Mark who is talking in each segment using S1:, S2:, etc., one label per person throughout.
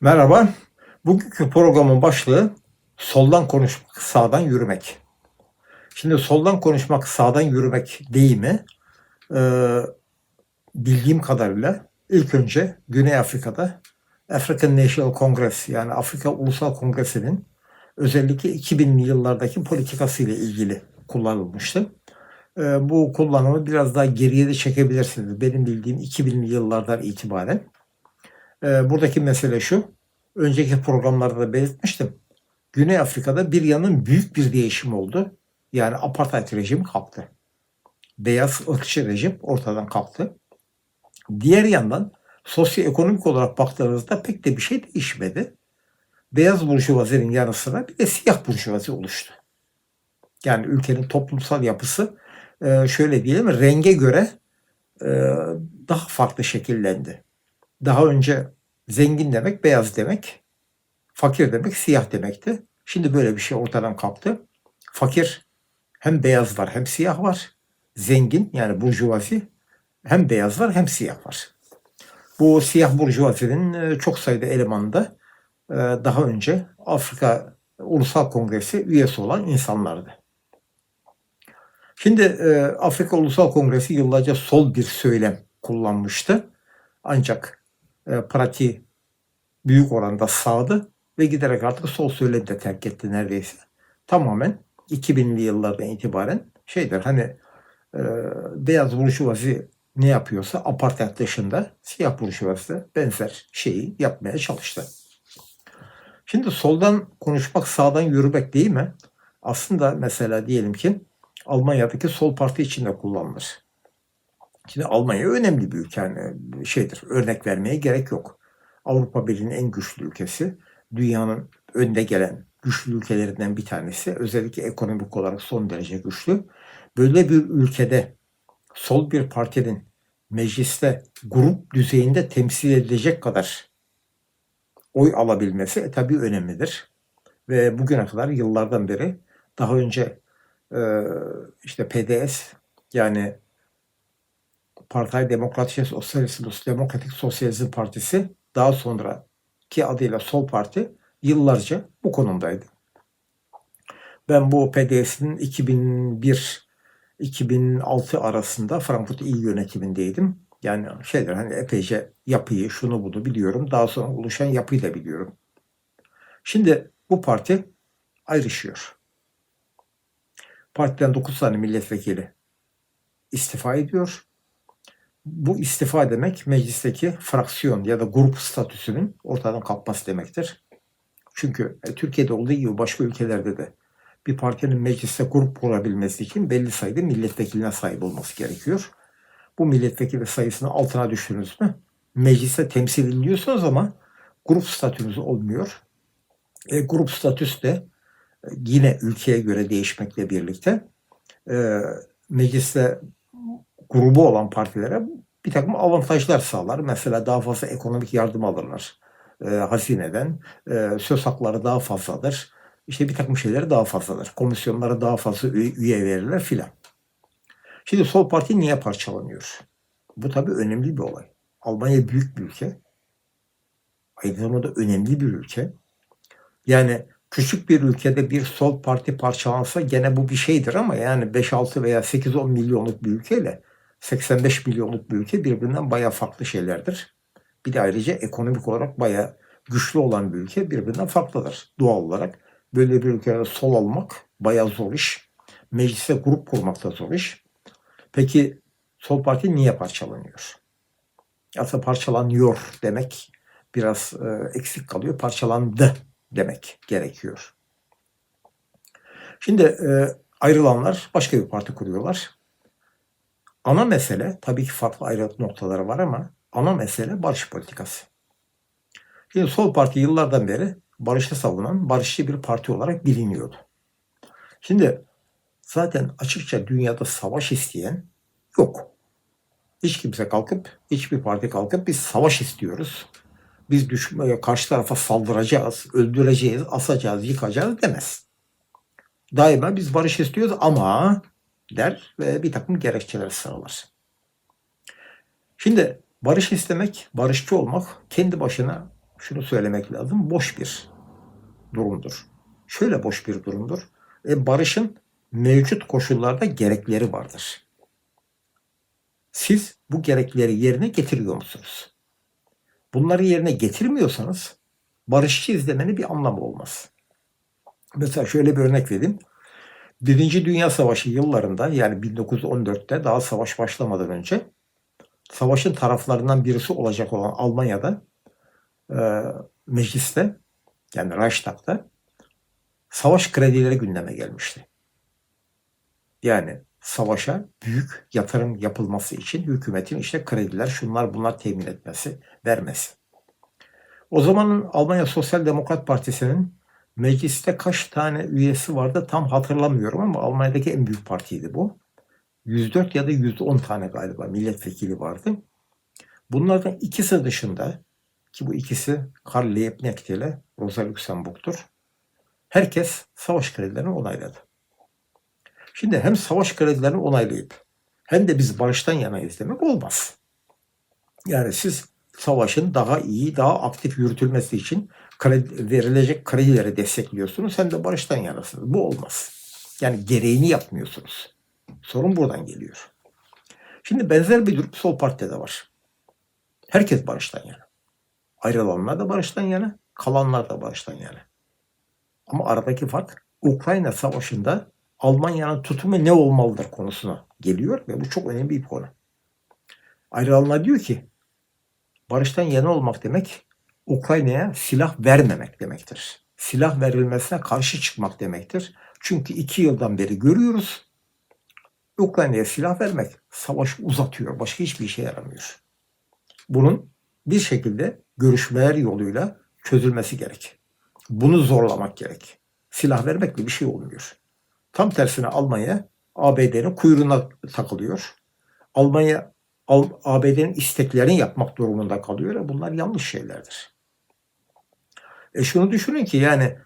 S1: Merhaba. Bugünkü programın başlığı soldan konuşmak, sağdan yürümek. Şimdi soldan konuşmak, sağdan yürümek deyimi e, bildiğim kadarıyla ilk önce Güney Afrika'da African National Congress yani Afrika Ulusal Kongresi'nin özellikle 2000'li yıllardaki politikasıyla ilgili kullanılmıştı. E, bu kullanımı biraz daha geriye de çekebilirsiniz. Benim bildiğim 2000'li yıllardan itibaren. E, buradaki mesele şu önceki programlarda da belirtmiştim. Güney Afrika'da bir yanın büyük bir değişim oldu. Yani apartheid rejimi kalktı. Beyaz ırkçı rejim ortadan kalktı. Diğer yandan sosyoekonomik olarak baktığınızda pek de bir şey değişmedi. Beyaz burjuvazinin yanı sıra bir de siyah burjuvazi oluştu. Yani ülkenin toplumsal yapısı e, şöyle diyelim renge göre e, daha farklı şekillendi. Daha önce Zengin demek beyaz demek. Fakir demek siyah demekti. Şimdi böyle bir şey ortadan kalktı. Fakir hem beyaz var hem siyah var. Zengin yani burjuvazi hem beyaz var hem siyah var. Bu siyah burjuvazinin e, çok sayıda elemanı da e, daha önce Afrika Ulusal Kongresi üyesi olan insanlardı. Şimdi e, Afrika Ulusal Kongresi yıllarca sol bir söylem kullanmıştı. Ancak e, pratiği büyük oranda sağdı ve giderek artık sol söylemi de terk etti neredeyse. Tamamen 2000'li yıllardan itibaren şeydir hani e, beyaz burjuvazi ne yapıyorsa apartheid dışında siyah burjuvazi de benzer şeyi yapmaya çalıştı. Şimdi soldan konuşmak sağdan yürümek değil mi? Aslında mesela diyelim ki Almanya'daki sol parti içinde kullanılır. Şimdi Almanya önemli bir ülke. Yani şeydir, örnek vermeye gerek yok. Avrupa Birliği'nin en güçlü ülkesi. Dünyanın önde gelen güçlü ülkelerinden bir tanesi. Özellikle ekonomik olarak son derece güçlü. Böyle bir ülkede sol bir partinin mecliste grup düzeyinde temsil edilecek kadar oy alabilmesi e, tabii önemlidir. Ve bugüne kadar yıllardan beri daha önce e, işte PDS yani Partay Demokratische Sosyalist Demokratik Sosyalizm Partisi daha sonra ki adıyla Sol Parti yıllarca bu konumdaydı. Ben bu PDS'nin 2001-2006 arasında Frankfurt İl yönetimindeydim. Yani şeyler hani epeyce yapıyı, şunu bunu biliyorum. Daha sonra oluşan yapıyı da biliyorum. Şimdi bu parti ayrışıyor. Partiden 9 tane milletvekili istifa ediyor bu istifa demek meclisteki fraksiyon ya da grup statüsünün ortadan kalkması demektir. Çünkü e, Türkiye'de olduğu gibi başka ülkelerde de bir partinin mecliste grup kurabilmesi için belli sayıda milletvekiline sahip olması gerekiyor. Bu milletvekili sayısını altına düştünüz mü mecliste temsil ediliyorsunuz ama grup statünüz olmuyor. E, grup statüs de e, yine ülkeye göre değişmekle birlikte e, mecliste grubu olan partilere bir takım avantajlar sağlar. Mesela daha fazla ekonomik yardım alırlar e, hazineden. E, söz hakları daha fazladır. İşte bir takım şeyleri daha fazladır. Komisyonlara daha fazla üye, üye verirler filan. Şimdi sol parti niye parçalanıyor? Bu tabii önemli bir olay. Almanya büyük bir ülke. Aynı zamanda önemli bir ülke. Yani küçük bir ülkede bir sol parti parçalansa gene bu bir şeydir ama yani 5-6 veya 8-10 milyonluk bir ülkeyle 85 milyonluk bir ülke birbirinden baya farklı şeylerdir. Bir de ayrıca ekonomik olarak baya güçlü olan bir ülke birbirinden farklıdır doğal olarak. Böyle bir ülkede sol almak baya zor iş. Meclise grup kurmak da zor iş. Peki sol parti niye parçalanıyor? Aslında parçalanıyor demek biraz e, eksik kalıyor. Parçalandı demek gerekiyor. Şimdi e, ayrılanlar başka bir parti kuruyorlar. Ana mesele tabii ki farklı ayrılık noktaları var ama ana mesele barış politikası. Şimdi Sol Parti yıllardan beri barışı savunan barışçı bir parti olarak biliniyordu. Şimdi zaten açıkça dünyada savaş isteyen yok. Hiç kimse kalkıp, hiçbir parti kalkıp biz savaş istiyoruz. Biz düşmeye karşı tarafa saldıracağız, öldüreceğiz, asacağız, yıkacağız demez. Daima biz barış istiyoruz ama der ve bir takım gerekçeler sıralar. Şimdi barış istemek, barışçı olmak kendi başına şunu söylemek lazım. Boş bir durumdur. Şöyle boş bir durumdur. E, barışın mevcut koşullarda gerekleri vardır. Siz bu gerekleri yerine getiriyor musunuz? Bunları yerine getirmiyorsanız barışçı izlemenin bir anlamı olmaz. Mesela şöyle bir örnek vereyim. Birinci Dünya Savaşı yıllarında yani 1914'te daha savaş başlamadan önce savaşın taraflarından birisi olacak olan Almanya'da e, mecliste yani Reichstag'ta savaş kredileri gündeme gelmişti. Yani savaşa büyük yatırım yapılması için hükümetin işte krediler şunlar bunlar temin etmesi, vermesi. O zamanın Almanya Sosyal Demokrat Partisi'nin mecliste kaç tane üyesi vardı tam hatırlamıyorum ama Almanya'daki en büyük partiydi bu. 104 ya da 110 tane galiba milletvekili vardı. Bunlardan ikisi dışında ki bu ikisi Karl Liebknecht ile Rosa Luxemburg'tur. Herkes savaş kredilerini onayladı. Şimdi hem savaş kredilerini onaylayıp hem de biz barıştan yanayız demek olmaz. Yani siz savaşın daha iyi, daha aktif yürütülmesi için kredi, verilecek kredileri destekliyorsunuz. Hem de barıştan yanasınız. Bu olmaz. Yani gereğini yapmıyorsunuz. Sorun buradan geliyor. Şimdi benzer bir durum sol partide de var. Herkes barıştan yana. Ayrılanlar da barıştan yana, kalanlar da barıştan yana. Ama aradaki fark Ukrayna Savaşı'nda Almanya'nın tutumu ne olmalıdır konusuna geliyor ve bu çok önemli bir konu. Ayrılanlar diyor ki barıştan yana olmak demek Ukrayna'ya silah vermemek demektir. Silah verilmesine karşı çıkmak demektir. Çünkü iki yıldan beri görüyoruz Ukrayna'ya silah vermek savaşı uzatıyor. Başka hiçbir işe yaramıyor. Bunun bir şekilde görüşmeler yoluyla çözülmesi gerek. Bunu zorlamak gerek. Silah vermekle bir şey olmuyor. Tam tersine Almanya ABD'nin kuyruğuna takılıyor. Almanya ABD'nin isteklerini yapmak durumunda kalıyor. Bunlar yanlış şeylerdir. E şunu düşünün ki yani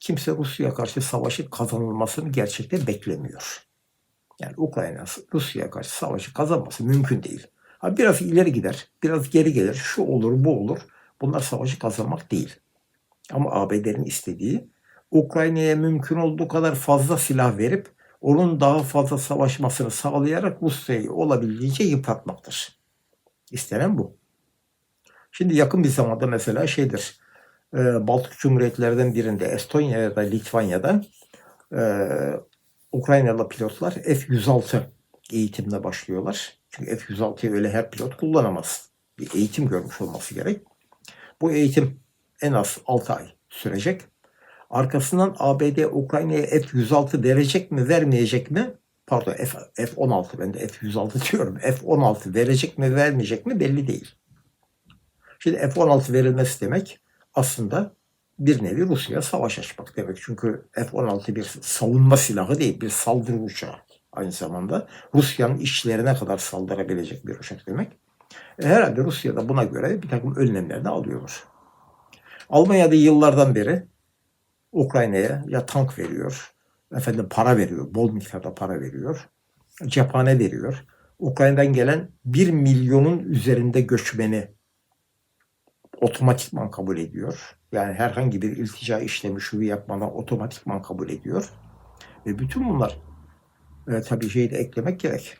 S1: kimse Rusya karşı savaşı kazanılmasını gerçekten beklemiyor. Yani Ukrayna Rusya'ya karşı savaşı kazanması mümkün değil. Ha biraz ileri gider, biraz geri gelir, şu olur, bu olur. Bunlar savaşı kazanmak değil. Ama ABD'nin istediği Ukrayna'ya mümkün olduğu kadar fazla silah verip onun daha fazla savaşmasını sağlayarak Rusya'yı olabildiğince yıpratmaktır. İstenen bu. Şimdi yakın bir zamanda mesela şeydir, e, Baltık Cumhuriyetlerden birinde Estonya ya da Litvanya'da e, Ukraynalı pilotlar F-106 eğitimine başlıyorlar. Çünkü F-106'yı öyle her pilot kullanamaz. Bir eğitim görmüş olması gerek. Bu eğitim en az 6 ay sürecek. Arkasından ABD Ukrayna'ya F-106 verecek mi vermeyecek mi? Pardon F, F-16 ben de F-106 diyorum. F-16 verecek mi vermeyecek mi belli değil. Şimdi F-16 verilmesi demek aslında bir nevi Rusya'ya savaş açmak demek. Çünkü F-16 bir savunma silahı değil, bir saldırı uçağı aynı zamanda. Rusya'nın işlerine kadar saldırabilecek bir uçak demek. E, herhalde Rusya da buna göre bir takım önlemler de alıyor. Almanya'da yıllardan beri Ukrayna'ya ya tank veriyor, efendim para veriyor, bol miktarda para veriyor, cephane veriyor. Ukrayna'dan gelen 1 milyonun üzerinde göçmeni otomatikman kabul ediyor. Yani herhangi bir iltica işlemi şuyu yapmadan otomatikman kabul ediyor. Ve bütün bunlar e, tabii şeyi de eklemek gerek.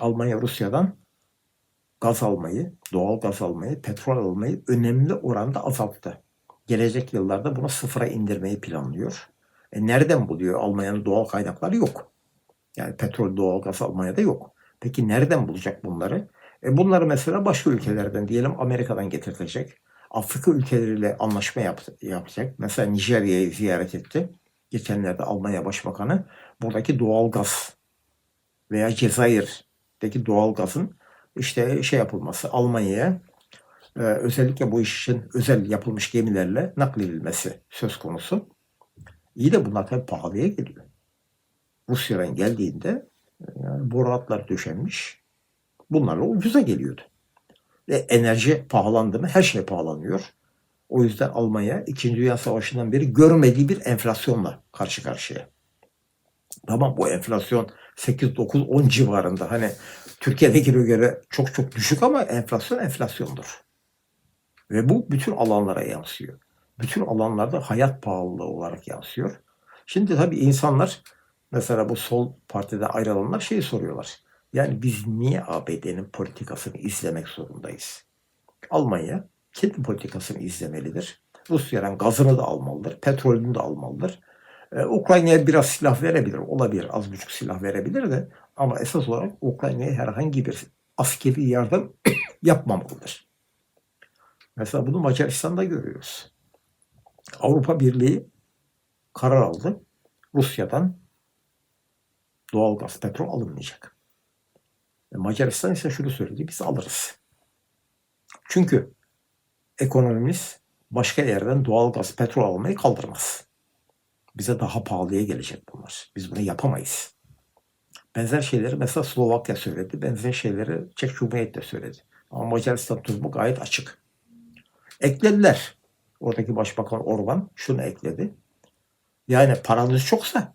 S1: Almanya Rusya'dan gaz almayı, doğal gaz almayı, petrol almayı önemli oranda azalttı. Gelecek yıllarda bunu sıfıra indirmeyi planlıyor. E nereden buluyor? Almanya'nın doğal kaynakları yok. Yani petrol, doğal gaz Almanya'da yok. Peki nereden bulacak bunları? E bunları mesela başka ülkelerden diyelim Amerika'dan getirecek. Afrika ülkeleriyle anlaşma yaptı, yapacak. Mesela Nijerya'yı ziyaret etti. Geçenlerde Almanya Başbakanı buradaki doğal gaz veya Cezayir'deki doğal gazın işte şey yapılması Almanya'ya e, özellikle bu iş için özel yapılmış gemilerle nakledilmesi söz konusu. İyi de bunlar tabii pahalıya geliyor. Rusya'dan geldiğinde yani boru hatlar döşenmiş. Bunlarla ucuza geliyordu. Ve enerji pahalandı mı her şey pahalanıyor. O yüzden Almanya 2. Dünya Savaşı'ndan beri görmediği bir enflasyonla karşı karşıya. Tamam bu enflasyon 8, 9, 10 civarında. Hani Türkiye'dekine göre çok çok düşük ama enflasyon enflasyondur. Ve bu bütün alanlara yansıyor. Bütün alanlarda hayat pahalılığı olarak yansıyor. Şimdi tabii insanlar mesela bu sol partide ayrılanlar şeyi soruyorlar. Yani biz niye ABD'nin politikasını izlemek zorundayız? Almanya kendi politikasını izlemelidir. Rusya'dan gazını da almalıdır, petrolünü de almalıdır. Ee, Ukrayna'ya biraz silah verebilir, olabilir, az buçuk silah verebilir de ama esas olarak Ukrayna'ya herhangi bir askeri yardım yapmamalıdır. Mesela bunu Macaristan'da görüyoruz. Avrupa Birliği karar aldı. Rusya'dan doğal gaz, petrol alınmayacak. Macaristan ise şunu söyledi, biz alırız. Çünkü ekonomimiz başka yerden doğal gaz, petrol almayı kaldırmaz. Bize daha pahalıya gelecek bunlar. Biz bunu yapamayız. Benzer şeyleri mesela Slovakya söyledi. Benzer şeyleri Çek Cumhuriyeti de söyledi. Ama Macaristan durumu gayet açık. Eklediler. Oradaki Başbakan Orban şunu ekledi. Yani paranız çoksa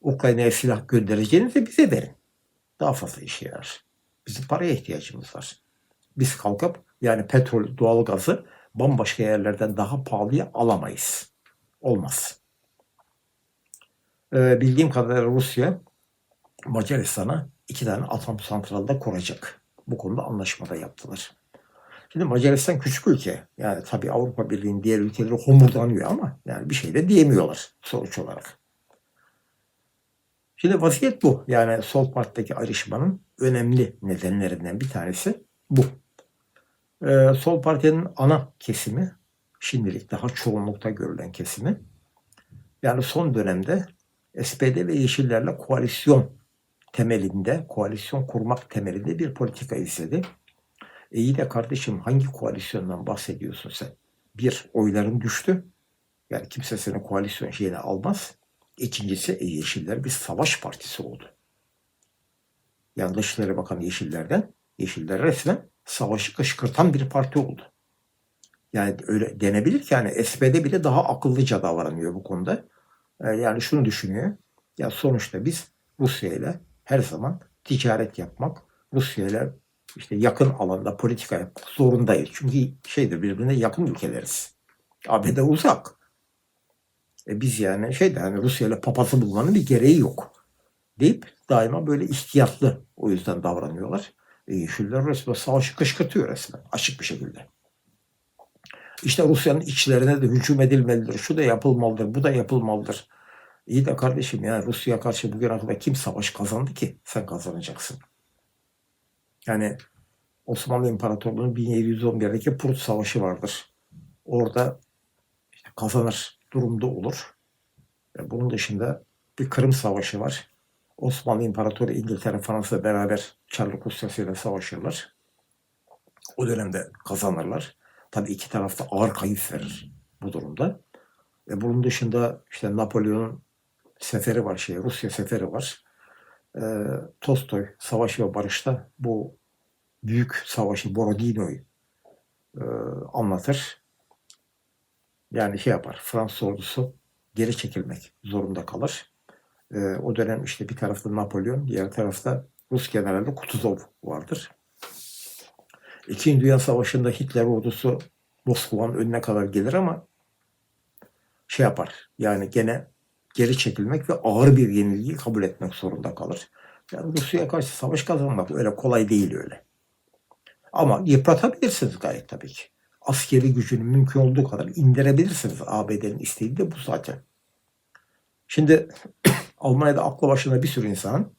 S1: Ukrayna'ya silah göndereceğinizi bize verin. Daha fazla işe yarar. Bizim paraya ihtiyacımız var. Biz kalkıp yani petrol, doğalgazı bambaşka yerlerden daha pahalıya alamayız. Olmaz. Ee, bildiğim kadarıyla Rusya Macaristan'a iki tane atom santralda kuracak. Bu konuda anlaşmada yaptılar. Şimdi Macaristan küçük ülke. Yani tabii Avrupa Birliği'nin diğer ülkeleri homurdanıyor ama yani bir şey de diyemiyorlar sonuç olarak. Şimdi vaziyet bu. Yani sol partideki ayrışmanın önemli nedenlerinden bir tanesi bu. Ee, sol partinin ana kesimi, şimdilik daha çoğunlukta görülen kesimi, yani son dönemde SPD ve Yeşillerle koalisyon temelinde, koalisyon kurmak temelinde bir politika izledi. E iyi de kardeşim hangi koalisyondan bahsediyorsun sen? Bir, oyların düştü. Yani kimse senin koalisyon şeyini almaz. İkincisi e, Yeşiller bir savaş partisi oldu. Yani Dışişleri Bakanı Yeşiller'den, Yeşiller resmen savaşı kışkırtan bir parti oldu. Yani öyle denebilir ki yani SPD bile daha akıllıca davranıyor bu konuda. E, yani şunu düşünüyor. Ya sonuçta biz Rusya ile her zaman ticaret yapmak, Rusya ile işte yakın alanda politika yapmak zorundayız. Çünkü şeydir birbirine yakın ülkeleriz. ABD uzak. E biz yani şeyde hani Rusya ile papazı bulmanın bir gereği yok. Deyip daima böyle ihtiyatlı o yüzden davranıyorlar. E, Yeşiller resmen savaşı kışkırtıyor resmen açık bir şekilde. İşte Rusya'nın içlerine de hücum edilmelidir. Şu da yapılmalıdır, bu da yapılmalıdır. İyi de kardeşim ya Rusya'ya karşı bugüne kadar kim savaş kazandı ki sen kazanacaksın. Yani Osmanlı İmparatorluğu'nun 1711'deki Prut Savaşı vardır. Orada işte kazanır durumda olur. Ve bunun dışında bir Kırım Savaşı var. Osmanlı İmparatoru İngiltere, Fransa beraber Çarlık Rusyası ile savaşırlar. O dönemde kazanırlar. Tabii iki tarafta ağır kayıp verir bu durumda. Ve bunun dışında işte Napolyon'un seferi var, şey Rusya seferi var. Ee, Tolstoy Savaş ve Barış'ta bu büyük savaşı Borodino'yu e, anlatır. Yani şey yapar, Fransız ordusu geri çekilmek zorunda kalır. E, o dönem işte bir tarafta Napolyon, diğer tarafta Rus generali Kutuzov vardır. İkinci Dünya Savaşı'nda Hitler ordusu Moskova'nın önüne kadar gelir ama şey yapar. Yani gene geri çekilmek ve ağır bir yenilgiyi kabul etmek zorunda kalır. Yani Rusya'ya karşı savaş kazanmak öyle kolay değil öyle. Ama yıpratabilirsiniz gayet tabii ki. Askeri gücünü mümkün olduğu kadar indirebilirsiniz. ABD'nin istediği de bu zaten. Şimdi Almanya'da aklı başında bir sürü insan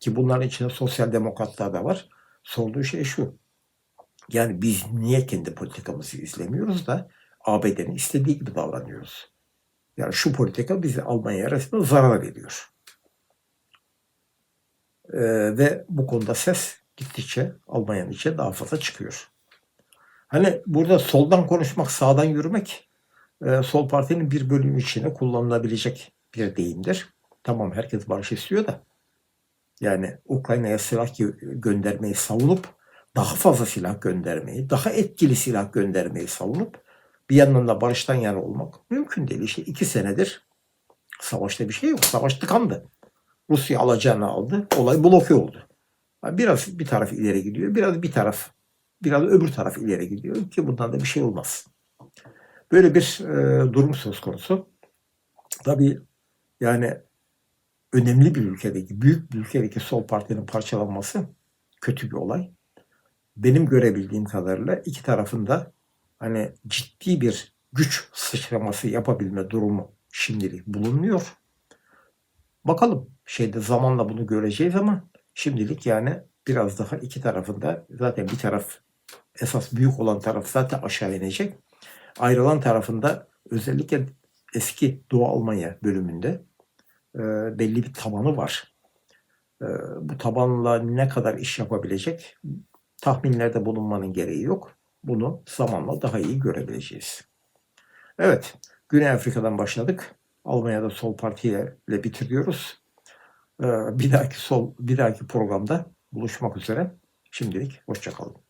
S1: ki bunların içinde sosyal demokratlar da var. Sorduğu şey şu. Yani biz niye kendi politikamızı izlemiyoruz da ABD'nin istediği gibi davranıyoruz? Yani şu politika bizi Almanya'ya resmen zarar veriyor. Ee, ve bu konuda ses gittikçe Almanya'nın içine daha fazla çıkıyor. Hani burada soldan konuşmak, sağdan yürümek e, sol partinin bir bölümü içine kullanılabilecek bir deyimdir. Tamam herkes barış istiyor da yani Ukrayna'ya silah göndermeyi savunup daha fazla silah göndermeyi, daha etkili silah göndermeyi savunup bir yandan da barıştan yana olmak mümkün değil. İşte iki senedir savaşta bir şey yok. Savaş tıkandı. Rusya alacağını aldı. Olay bloke oldu. Biraz bir taraf ileri gidiyor, biraz bir taraf Biraz öbür taraf ileri gidiyor ki bundan da bir şey olmaz. Böyle bir e, durum söz konusu. Tabii yani önemli bir ülkedeki, büyük bir ülkedeki sol partinin parçalanması kötü bir olay. Benim görebildiğim kadarıyla iki tarafında hani ciddi bir güç sıçraması yapabilme durumu şimdilik bulunmuyor. Bakalım şeyde zamanla bunu göreceğiz ama şimdilik yani biraz daha iki tarafında zaten bir taraf esas büyük olan taraf zaten aşağı inecek. Ayrılan tarafında özellikle eski Doğu Almanya bölümünde e, belli bir tabanı var. E, bu tabanla ne kadar iş yapabilecek tahminlerde bulunmanın gereği yok. Bunu zamanla daha iyi görebileceğiz. Evet, Güney Afrika'dan başladık. Almanya'da sol partiyle bitiriyoruz. Ee, bir dahaki sol bir dahaki programda buluşmak üzere. Şimdilik hoşçakalın.